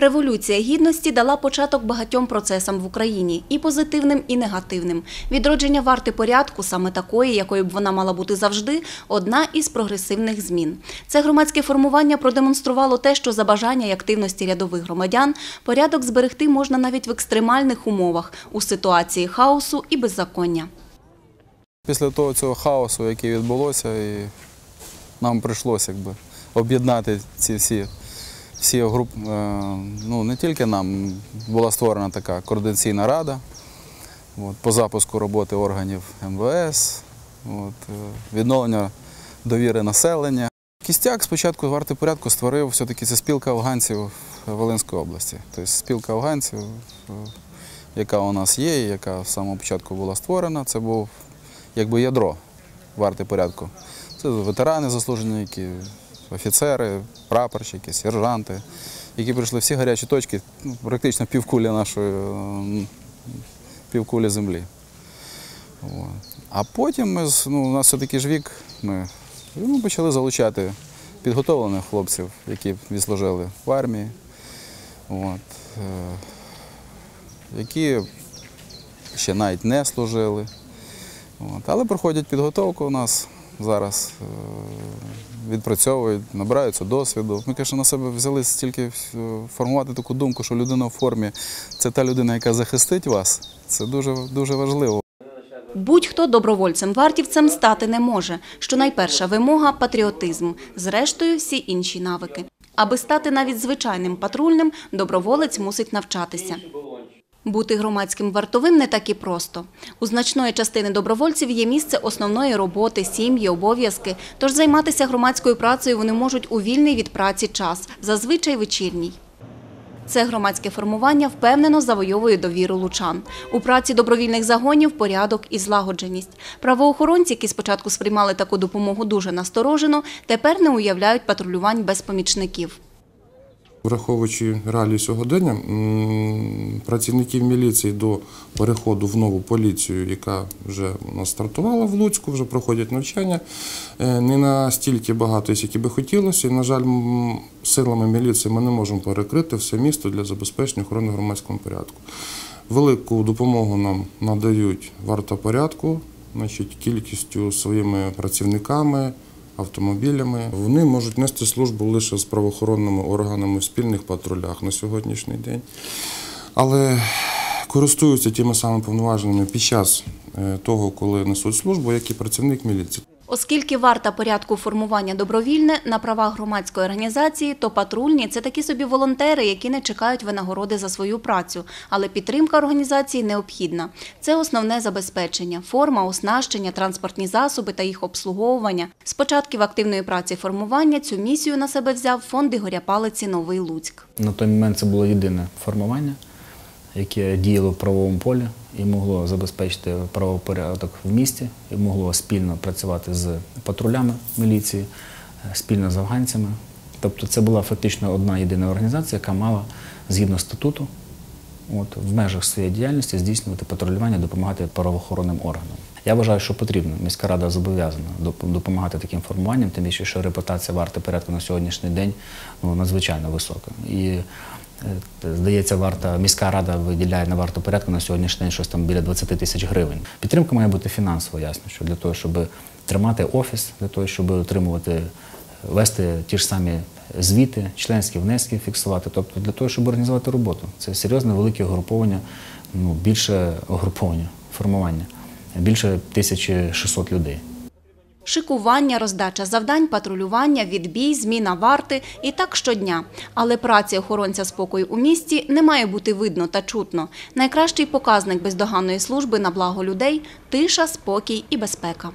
Революція гідності дала початок багатьом процесам в Україні і позитивним, і негативним. Відродження варти порядку, саме такої, якою б вона мала бути завжди, одна із прогресивних змін. Це громадське формування продемонструвало те, що за бажання і активності рядових громадян порядок зберегти можна навіть в екстремальних умовах у ситуації хаосу і беззаконня. Після того цього хаосу, який відбулося, нам прийшлося об'єднати ці всі, всі груп, е, ну не тільки нам, була створена така координаційна рада от, по запуску роботи органів МВС, от, е, відновлення довіри населення. Кістяк спочатку варти порядку створив все-таки це спілка афганців Волинської області. Тобто спілка афганців, е, яка у нас є, яка з самого початку була створена, це був якби ядро варти порядку. Це ветерани заслужені, які офіцери, прапорщики, сержанти, які прийшли всі гарячі точки, ну, практично півкулі нашої півкулі землі. А потім ми, ну, у нас все-таки ж вік, ми, ми почали залучати підготовлених хлопців, які відслужили в армії, от, е, які ще навіть не служили. От. Але проходять підготовку у нас зараз, е, відпрацьовують, набираються досвіду. Ми, звісно, на себе взяли стільки е, формувати таку думку, що людина в формі це та людина, яка захистить вас. Це дуже, дуже важливо. Будь-хто добровольцем-вартівцем стати не може. Що найперша вимога патріотизм, зрештою всі інші навики. Аби стати навіть звичайним патрульним, доброволець мусить навчатися. Бути громадським вартовим не так і просто. У значної частини добровольців є місце основної роботи, сім'ї, обов'язки. Тож займатися громадською працею вони можуть у вільний від праці час, зазвичай вечірній. Це громадське формування впевнено завойовує довіру лучан. У праці добровільних загонів порядок і злагодженість. Правоохоронці, які спочатку сприймали таку допомогу дуже насторожено, тепер не уявляють патрулювань без помічників. Враховуючи реалії сьогодення, працівників міліції до переходу в нову поліцію, яка вже у нас стартувала в Луцьку, вже проходять навчання, е, не настільки багато, як би хотілося. І, на жаль, силами міліції ми не можемо перекрити все місто для забезпечення охорони громадського порядку. Велику допомогу нам надають варта порядку, значить, кількістю своїми працівниками, автомобілями. Вони можуть нести службу лише з правоохоронними органами в спільних патрулях на сьогоднішній день. Але користуються тими самими повноваженнями під час е, того, коли несуть службу, як і працівник міліції. Оскільки варта порядку формування добровільне на правах громадської організації, то патрульні це такі собі волонтери, які не чекають винагороди за свою працю, але підтримка організації необхідна. Це основне забезпечення, форма, оснащення, транспортні засоби та їх обслуговування. З початків активної праці формування цю місію на себе взяв фонд Ігоря Палиці Новий Луцьк. На той момент це було єдине формування, яке діяло в правовому полі і могло забезпечити правопорядок в місті, і могло спільно працювати з патрулями міліції, е, спільно з афганцями. Тобто це була фактично одна єдина організація, яка мала згідно статуту от, в межах своєї діяльності здійснювати патрулювання, допомагати правоохоронним органам. Я вважаю, що потрібно. Міська рада зобов'язана допомагати таким формуванням, тим більше, що репутація варти порядку на сьогоднішній день ну, надзвичайно висока. І здається, варта міська рада виділяє на варту порядку на сьогоднішній день щось там біля 20 тисяч гривень. Підтримка має бути фінансова, ясно, що для того, щоб тримати офіс, для того, щоб отримувати вести ті ж самі звіти, членські внески фіксувати, тобто для того, щоб організувати роботу. Це серйозне велике угруповання, ну, більше угруповання, формування, більше 1600 людей. Шикування, роздача завдань, патрулювання, відбій, зміна варти і так щодня. Але праці охоронця спокою у місті не має бути видно та чутно. Найкращий показник бездоганної служби на благо людей тиша, спокій і безпека.